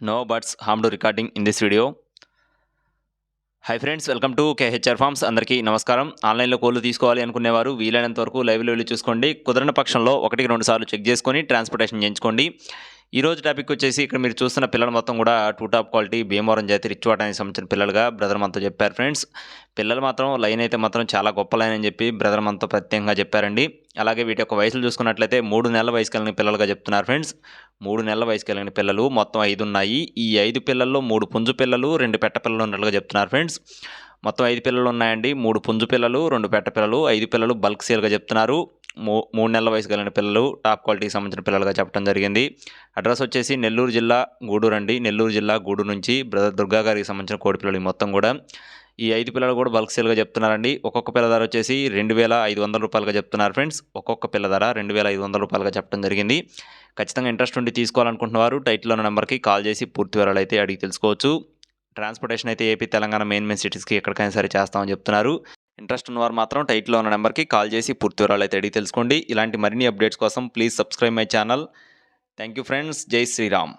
No birds harm to recording in this video. Hi friends welcome to KHR farms అందరికీ నమస్కారం. ఆన్లైన్లో కోళ్ళు తీసుకోవాలి అనుకునేవారు వీలైనంత వరకు లైవ్లో వెళ్ళి చూసుకోండి. కుదరని పక్షంలో ఒకటికి రెండు సార్లు చెక్ చేసుకొని ట్రాన్స్పోర్టేషన్ చేయించుకోండి. ఈ రోజు టాపిక్ వచ్చేసి ఇక్కడ మీరు చూస్తున్న పిల్లలు మొత్తం కూడా టూ టాప్ క్వాలిటీ భీమవరం జాతి రిచ్ వాటానికి సంబంధించిన పిల్లలుగా బ్రదర్ మనతో చెప్పారు ఫ్రెండ్స్. పిల్లలు మాత్రం లైన్ అయితే మాత్రం చాలా గొప్ప లైన్ అని చెప్పి బ్రదర్ మనతో ప్రత్యేకంగా చెప్పారండి. అలాగే వీటి యొక్క వయసులు చూసుకున్నట్లయితే మూడు నెలల వయసు కలిగిన పిల్లలుగా చెప్తున్నారు ఫ్రెండ్స్. మూడు నెలల వయసు కలిగిన పిల్లలు. మొత్తం ఐదు ఉన్నాయి ఈ ఐదు పిల్లల్లో మూడు పుంజు పిల్లలు రెండు పెట్ట పిల్లలు ఉన్నట్లుగా చెప్తున్నారు ఫ్రెండ్స్. మొత్తం ఐదు పిల్లలు ఉన్నాయండి. మూడు పుంజు పిల్లలు రెండు పెట్ట పిల్లలు ఐదు పిల్లలు బల్క్ సేల్గా చెప్తున్నారు. మూ మూడు నెలల వయసు కలిగిన పిల్లలు టాప్ క్వాలిటీకి సంబంధించిన పిల్లలుగా చెప్పడం జరిగింది. అడ్రస్ వచ్చేసి నెల్లూరు జిల్లా గూడూరు అండి. నెల్లూరు జిల్లా గూడూరు నుంచి బ్రదర్ దుర్గా గారికి సంబంధించిన కోడి పిల్లలు మొత్తం కూడా. ఈ ఐదు పిల్లలు కూడా బల్క్ సేల్గా చెప్తున్నారండి. ఒక్కొక్క పిల్ల ధర వచ్చేసి రెండు వేల ఐదు వందల రూపాయలుగా చెప్తున్నారు ఫ్రెండ్స్. ఒక్కొక్క పిల్ల ధర రెండు వేల ఐదు వందల రూపాయలుగా చెప్పడం జరిగింది. ఖచ్చితంగా ఇంట్రెస్ట్ ఉండి తీసుకోవాలనుకుంటున్నారు టైటిల్ ఉన్న నెంబర్కి కాల్ చేసి పూర్తి వివరాలు అయితే అడిగి తెలుసుకోవచ్చు. ట్రాన్స్పోర్టేషన్ అయితే ఏపీ తెలంగాణ మెయిన్ మెయిన్ సిటీస్కి ఎక్కడికైనా సరే చేస్తామని చెప్తున్నారు. ఇంట్రెస్ట్ ఉన్నవారు మాత్రం టైట్లో ఉన్న నెంబర్కి కాల్ చేసి పూర్తి వివరాలు అయితే అడిగి తెలుసుకోండి. ఇలాంటి మరిన్ని అప్డేట్స్ కోసం please subscribe my channel. Thank you friends. జై శ్రీరామ్.